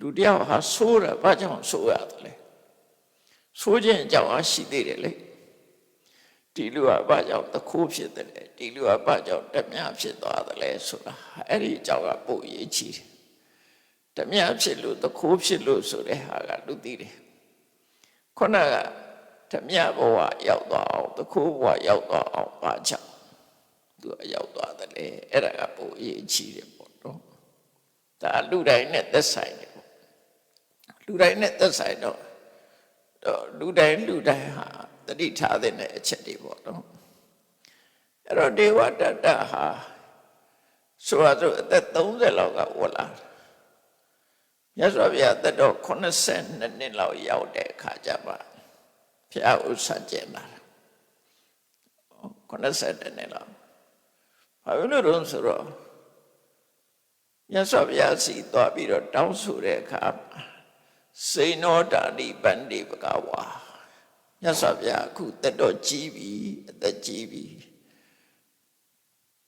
လူတယောက်ဟာဆိုးတယ်ဘာကြောင့်ဆိုးရတယ်လဲဆိုးခြင်းအကြောင်းအရှိသေးတယ်လေဒီလူကဘာကြောင့်တခိုးဖြစ်တယ်လဲဒီလူကဘာကြောင့်တမယဖြစ်သွားတယ်လဲဆိုတာအဲ့ဒီအကြောင်းကပို့ရေးချီတယ်တမယဖြစ်လို့တခိုးဖြစ်လို့ဆိုတဲ့ဟာကလူသိတယ်ခုနကတမယဘဝရောက်သွားအောင်တခိုးဘဝရောက်သွားအောင်ဘာကြောင့်သူကရောက်သွားတယ်လေအဲ့ဒါကပို့ရေးချီတယ်ပေါ့နော်ဒါလူတိုင်းနဲ့သက်ဆိုင်တယ်ပေါ့ လူတိုင်းနဲ့သက်ဆိုင်တော့တော့လူတိုင်းလူတိုင်းဟာတတိထားတဲ့အချက်တွေပေါ့နော်အဲ့တော့ဒေဝတတ္တဟာဆိုရဆိုအသက်30လောက်ကဝလာတယ်မြတ်စွာဘုရားသက်တော်82နှစ်လောက်ရောက်တဲ့အခါကျမှဘုရားဥစ္စာကျင်လာတယ်82နှစ်လောက်ဘာလို့လဲဆိုတော့မြတ်စွာဘုရားစီသွားပြီးတော့တောင်းဆိုတဲ့အခါ စိနောတာနိဗန္တိဘဂဝါမြတ်စွာဘုရားအခုတက်တော့ကြီးပြီအသက်ကြီးပြီ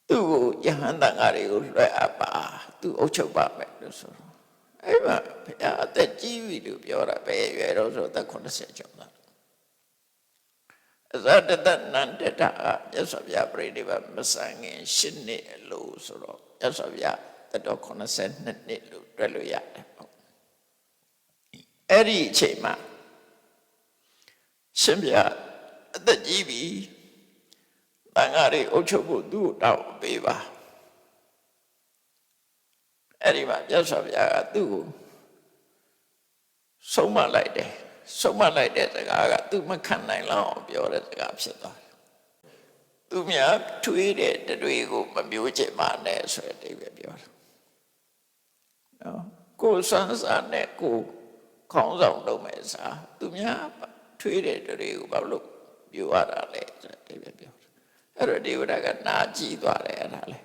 သူ့ကိုယဟန်တန်ဃာတွေကိုလွှဲအပ်ပါသူအုပ်ချုပ်ပါမယ်လို့ဆိုတော့အဲ့မှာဘုရားအသက်ကြီးပြီလို့ပြောတာပဲရွယ်တော့ဆိုအသက်80ကျော်တာအဇတတနန္တတာမြတ်စွာဘုရားပြိဋိဘမဆန်ခင်ရှစ်နှစ်လို့ဆိုတော့မြတ်စွာဘုရားတက်တော့82နှစ်လို့တွက်လို့ရတယ်ပေါ့ အဲ့ဒီအချိန်မှာရှင်ဘုရားအသက်ကြီးပြီတန်ဃာတွေအုပ်ချုပ်ဖို့သူ့ကိုတောင်းပေးပါအဲ့ဒီမှာမြတ်စွာဘုရားကသူ့ကိုဆုံးမလိုက်တယ်ဆုံးမလိုက်တဲ့စကားကသူမခံနိုင်လောက်အောင်ပြောတဲ့စကားဖြစ်သွားတယ်သူများထွေးတဲ့တွေကိုမမျိုးချင်ပါနဲ့ဆိုတဲ့အဓိပ္ပာယ်ပြောတာနော်ကိုယ်စမ်းစားနဲ့ကိုယ် ခေါင်းဆောင်လုပ်မယ်စားသူများထွေးတဲ့တွေကိုဘာလို့ပြောရတာလဲဆိုတဲ့အဓိပ္ပာယ်ပြောတာအဲ့တော့ဒေဝဒကနာကြည့်သွားတယ်အဲ့ဒါလေ